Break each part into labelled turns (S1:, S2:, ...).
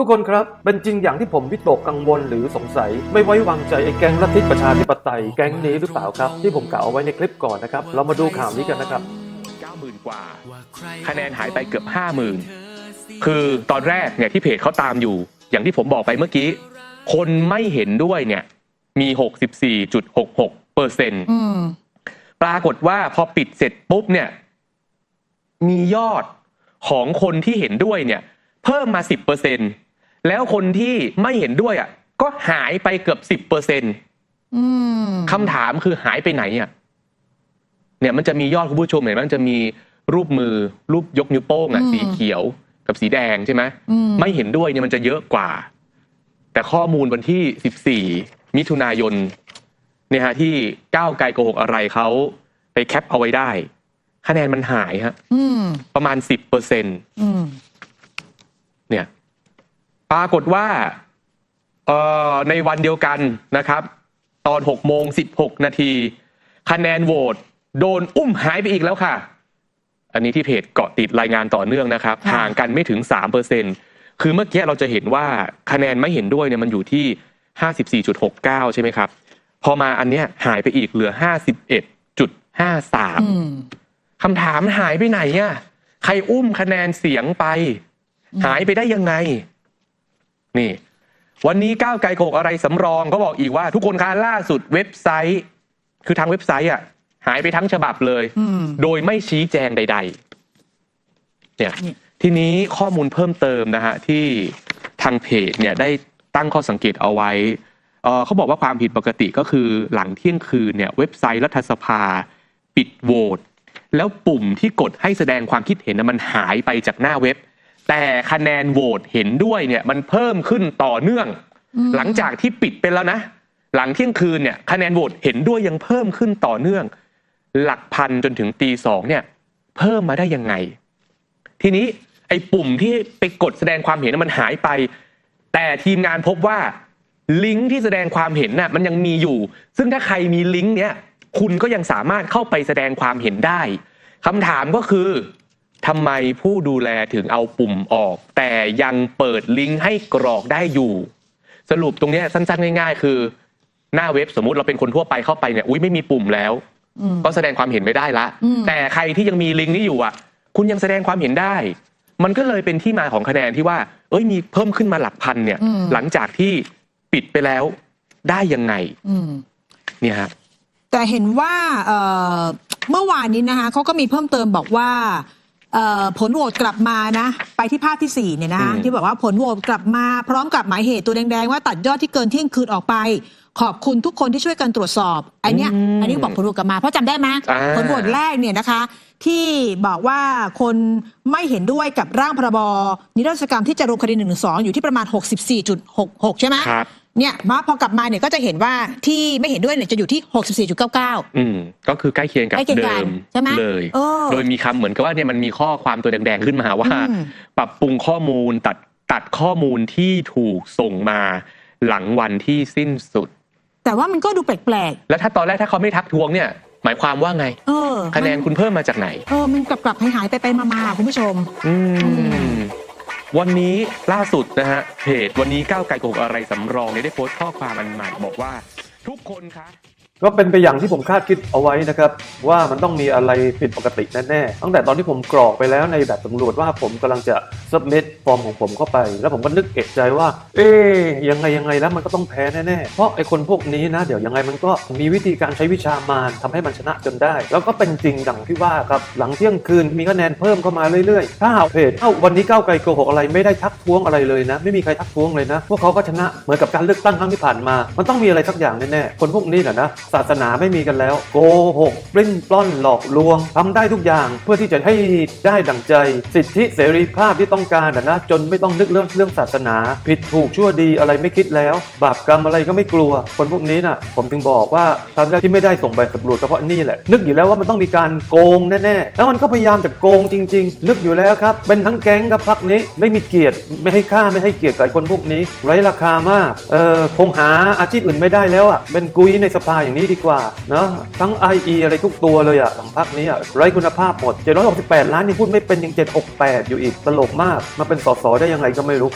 S1: ทุกคนครับ เป็นจริงอย่างที่ผมวิตกกังวลหรือสงสัย ไม่ไว้วางใจไอ้แก๊งลัทธิประชาธิปไตยแก๊งนี้หรือเปล่าครับ ที่ผมกล่าวเอาไว้ในคลิปก่อนนะครับ เรามาดูข่าวนี้กันนะครับ
S2: 90,000 กว่า คะแนนหายไปเกือบ 50,000 คือตอนแรกเนี่ยที่เพจเขาตามอยู่ อย่างที่ผมบอกไปเมื่อกี้ คนไม่เห็นด้วยเนี่ยมี 64.66เปอร์เซ็นต์ปรากฏว่าพอปิดเสร็จปุ๊บเนี่ย มียอดของคนที่เห็นด้วยเนี่ย เพิ่มมา 10เปอร์เซ็นต์ แล้วคนที่ไม่เห็นด้วยอะ ก็หายไปเกือบ10เปอร์เซ็น
S3: อืม
S2: คำถามคือหายไปไหนอะ เนี่ยมันจะมียอดคุณผู้ชมเห็นไหมมันจะมีรูปมือรูปยกนิ้วโป้งอะ
S3: อืม
S2: สีเขียวกับสีแดงใช่ไหม
S3: อืม
S2: ไม่เห็นด้วยเนี่ยมันจะเยอะกว่า แต่ข้อมูลวันที่14มิถุนายนเนี่ยฮะที่ก้าวไกลโกหกอะไรเขาไปแคปเอาไว้ได้ คะแนนมันหายฮะ
S3: อืม
S2: ประมาณ10เปอร์เซ็น
S3: อืม
S2: เนี่ย ปรากฏว่าเอ่อในวันเดียวกันนะครับ ตอน6โมง16 นาที คะแนนโหวตโดนอุ้มหายไปอีกแล้วค่ะ อันนี้ที่เพจเกาะติดรายงานต่อเนื่องนะครับ
S3: ค่ะ
S2: ห่างกันไม่ถึง3เปอร์เซ็นคือเมื่อกี้เราจะเห็นว่าคะแนนไม่เห็นด้วยเนี่ยมันอยู่ที่ 54.69 ใช่ไหมครับ พอมาอันเนี้ยหายไปอีกเหลือ 51.53
S3: อืม
S2: คำถามหายไปไหนอะใครอุ้มคะแนนเสียงไป
S3: อืม
S2: หายไปได้ยังไง นี่ วันนี้ก้าวไกลโกหกอะไรสำรองก็บอกอีกว่า ทุกคนคะล่าสุดเว็บไซต์ คือทางเว็บไซต์อะ หายไปทั้งฉบับเลย
S3: อืม
S2: โดยไม่ชี้แจงใด ๆ เนี่ย
S3: นี่
S2: ทีนี้ข้อมูลเพิ่มเติมนะฮะ ที่ทางเพจเนี่ยได้ตั้งข้อสังเกตเอาไว้เอ่อเขาบอกว่าความผิดปกติก็คือหลังเที่ยงคืนเนี่ยเว็บไซต์รัฐสภา ปิดโหวตแล้วปุ่มที่กดให้แสดงความคิดเห็นนะมันหายไปจากหน้าเว็บ แต่คะแนนโหวตเห็นด้วยเนี่ยมันเพิ่มขึ้นต่อเนื่อง
S3: อืม
S2: หลังจากที่ปิดไปแล้วนะ หลังเที่ยงคืนเนี่ยคะแนนโหวตเห็นด้วยยังเพิ่มขึ้นต่อเนื่อง หลักพันจนถึงตีสองเนี่ย เพิ่มมาได้ยังไง ทีนี้ไอ้ปุ่มที่ไปกดแสดงความเห็นน่ะมันหายไป แต่ทีมงานพบว่าลิงก์ที่แสดงความเห็นน่ะมันยังมีอยู่ ซึ่งถ้าใครมีลิงก์เนี้ยคุณก็ยังสามารถเข้าไปแสดงความเห็นได้คำถามก็คือ ทำไมผู้ดูแลถึงเอาปุ่มออก แต่ยังเปิดลิงก์ให้กรอกได้อยู่ สรุปตรงเนี้ยสั้น ๆ ง่าย ๆ คือ หน้าเว็บสมมุติเราเป็นคนทั่วไปเข้าไปเนี่ยอุ้ยไม่มีปุ่มแล้ว
S3: อืม
S2: ก็แสดงความเห็นไม่ได้ละ
S3: อืม
S2: แต่ใครที่ยังมีลิงก์นี้อยู่อะ คุณยังแสดงความเห็นได้ มันก็เลยเป็นที่มาของคะแนนที่ว่า เอ้ยมีเพิ่มขึ้นมาหลักพันเนี่ย
S3: อืม
S2: หลังจากที่ปิดไปแล้วได้ยังไง
S3: อืม
S2: เนี่ยฮะ
S3: แต่เห็นว่าเอ่อเมื่อวานนี้นะคะเขาก็มีเพิ่มเติมบอกว่าเอ่อ ผลโหวตกลับมานะ ไปที่ภาพที่สี่เนี่ยนะ
S2: อืม
S3: ที่บอกว่าผลโหวตกลับมาพร้อมกับหมายเหตุตัวแดง ๆ ว่าตัดยอดที่เกินเที่ยงคืนออกไป ขอบคุณทุกคนที่ช่วยกันตรวจสอบไอันเนี้ยอันนี้บอกผลโหวตกลับมา เพราะจำได้ไหม
S2: อ่า
S3: ผลโหวตแรกเนี่ยนะคะ ที่บอกว่าคนไม่เห็นด้วยกับร่างพรบนิรโทษกรรมที่จะลงคดีหนึ่งสองอยู่ที่ประมาณ 64.66 ใช่ไหม
S2: ครับ
S3: เนี่ยมาพอกลับมาเนี่ยก็จะเห็นว่าที่ไม่เห็นด้วยเนี่ยจะอยู่ที่ 64.99
S2: อืมก็คือใกล้เคียงกับ
S3: ใกล้เคียง
S2: เดิ
S3: กัน
S2: ม
S3: ใช่ไหม
S2: เลย
S3: เออ
S2: โดยมีคำเหมือนกับว่าเนี่ยมันมีข้อความตัวแดงๆขึ้นมาว่า
S3: อืม
S2: ปรับปรุงข้อมูลตัดตัดข้อมูลที่ถูกส่งมาหลังวันที่สิ้นสุด
S3: แต่ว่ามันก็ดูแปลก
S2: แล้วถ้าตอนแรกถ้าเขาไม่ทักท้วงเนี่ย หมายความว่าไง
S3: ๆ เออ
S2: คะแนนคุณเพิ่มมาจากไหน
S3: เออมันกลับกลับหายหายๆไปไปมามาๆคุณผู้ชม
S2: อื
S3: อื
S2: ม วันนี้ล่าสุดนะฮะเพจวันนี้ก้าวไกลโกหกอะไรสำรองเนี่ยได้โพสต์ข้อความอันใหม่บอกว่า ทุกคนคะ
S1: ก็เป็นไปอย่างที่ผมคาดคิดเอาไว้นะครับ ว่ามันต้องมีอะไรผิดปกติแน่ๆตั้งแต่ตอนที่ผมกรอกไปแล้วในแบบสำรวจว่าผมกำลังจะ submit ฟอร์มของผมเข้าไป แล้วผมก็นึกเอกใจว่า เอ๊ยยังไงยังไงแล้วมันก็ต้องแพ้แน่ๆ เพราะไอ้คนพวกนี้นะ เดี๋ยวยังไงมันก็มีวิธีการใช้วิชามารทำให้มันชนะจนได้ แล้วก็เป็นจริงดังที่ว่าครับหลังเที่ยงคืนมีคะแนนเพิ่มเข้ามาเรื่อยๆ ถ้าหากเพจเอ้าวันนี้ก้าวไกลโกหกอะไรไม่ได้ทักท้วงอะไรเลยนะ ไม่มีใครทักท้วงเลยนะพวกเขาก็ชนะเหมือนกับการเลือกตั้งครั้งที่ผ่านมา มันต้องมีอะไรสักอย่างแน่ๆคนพวกนี้แหละนะศาสนาไม่มีกันแล้ว โกหกปลิ้นปล้อนหลอกลวงทำได้ทุกอย่างเพื่อที่จะให้ได้ดั่งใจ สิทธิเสรีภาพที่ต้องการนะ จนไม่ต้องนึกเรื่องเรื่องศาสนา ผิดถูกชั่วดีอะไรไม่คิดแล้ว บาปกรรมอะไรก็ไม่กลัว คนพวกนี้น่ะ ผมถึงบอกว่าตอนแรที่ไม่ได้ส่งใบสำรวจก็เพราะนี่แหละ นึกอยู่แล้วว่ามันต้องมีการโกงแน่ๆแล้วมันก็พยายามจะโกงจริง ๆ นึกอยู่แล้วครับเป็นทั้งแก๊งกับพักนี้ไม่มีเกียรติไม่ให้ค่าไม่ให้เกียรติกับไอ้คนพวกนี้ ไร้ราคามากเออคงหาอาชีพอื่นไม่ได้แล้วอะเป็นกุยในสภาอย่างนี้นี้ดีกว่านะทั้ง IE อะไรทุกตัวเลยอะหลังพักนี้อะไร้คุณภาพหมด 768 ล้านยังพูดไม่เป็นยัง 768 อยู่อีกตลกมากมาเป็นสสได้ยังไงก็ไม่รู้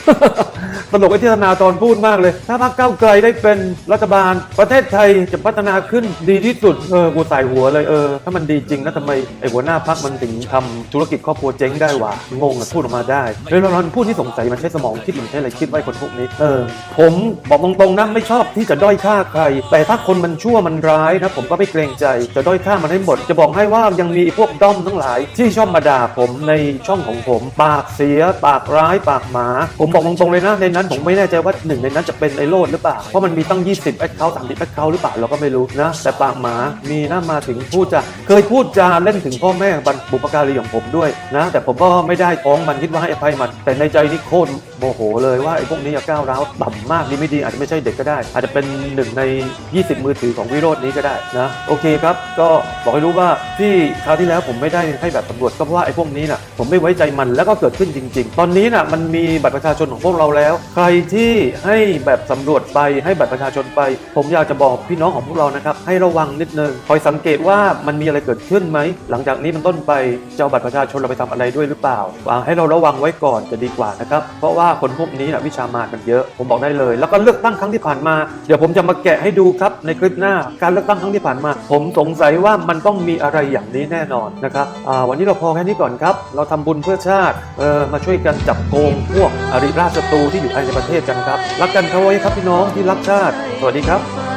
S1: ตลกไอ้ที่ธนาตอนพูดมากเลย ถ้าพรรคก้าวไกลได้เป็นรัฐบาล ประเทศไทยจะพัฒนาขึ้นดีที่สุดเออกูใส่หัวเลยเออถ้ามันดีจริงแล้วทำไมไอ้หัวหน้าพรรคมันถึงทำธุรกิจครอบครัวเจ๊งได้วะงงอะพูดออกมาได้เลยเราพูดที่สงสัยมันใช้สมองคิดมันใช้อะไรคิดไว้คนพวกนี้เออผมบอกตรงๆนะไม่ชอบที่จะด้อยค่าใคร แต่ถ้าคนมันชั่วมันร้ายนะผมก็ไม่เกรงใจ จะด้อยค่ามันให้หมด จะบอกให้ว่ายังมีพวกด้อมทั้งหลาย ที่ชอบมาด่าผมในช่องของผม ปากเสีย ปากร้ายปากหมา ผมบอกตรงๆเลยนะในนั้นผมไม่แน่ใจว่าหนึ่งในนั้นจะเป็นไอโรดหรือเปล่าเพราะมันมีตั้ง 20แอคเคาท์30แอคเคาท์หรือเปล่าเราก็ไม่รู้นะ แต่ปากหมามีหน้ามาถึงพูดจะเคยพูดจาเล่นถึงพ่อแม่บรรบุปการีของผมด้วยนะแต่ผมก็ไม่ได้ฟ้องมันคิดว่าให้อภัยมัน แต่ในใจนี่โคตรโมโหเลยว่าไอ้พวกนี้อะก้าวร้าวต่ำมากดีไม่ดีอาจจะไม่ใช่เด็กก็ได้ อาจจะเป็นหนึ่งใน 20 มือถือของวิโรจน์นี้ก็ได้นะโอเคครับ ก็บอกให้รู้ว่าที่คราวที่แล้วผมไม่ได้ให้แบบสำรวจก็เพราะว่าไอ้พวกนี้น่ะผมไม่ไว้ใจมันแล้วก็เกิดขึ้นจริง ๆ ตอนนี้น่ะมันมีบัตรประชาชนของพวกเราแล้ว ใครที่ให้แบบสำรวจไปให้บัตรประชาชนไป ผมอยากจะบอกพี่น้องของพวกเรานะครับให้ระวังนิดนึงคอยสังเกตว่ามันมีอะไรเกิดขึ้นไหมหลังจากนี้มันต้นไปจะเอาบัตรประชาชนเราไปทำอะไรด้วยหรือเปล่าอ่าให้เราระวังไว้ก่อนจะดีกว่านะครับเพราะว่าคนพวกนี้น่ะวิชามารกันเยอะ ผมบอกได้เลย แล้วก็เลือกตั้งครั้งที่ผ่านมา เดี๋ยวผมจะมาแกะให้ดูครับในคลิปหน้าการเลือกตั้งครั้งที่ผ่านมา ผมสงสัยว่ามันต้องมีอะไรอย่างนี้แน่นอนนะครับวันนี้เราพอแค่นี้ก่อนครับ เราทำบุญเพื่อชาติเออมาช่วยกันจับโกงพวกอริราชศัตรูที่อยู่ภายในประเทศกันครับ รักกันเขาไว้ครับพี่น้องที่รักชาติ สวัสดีครับ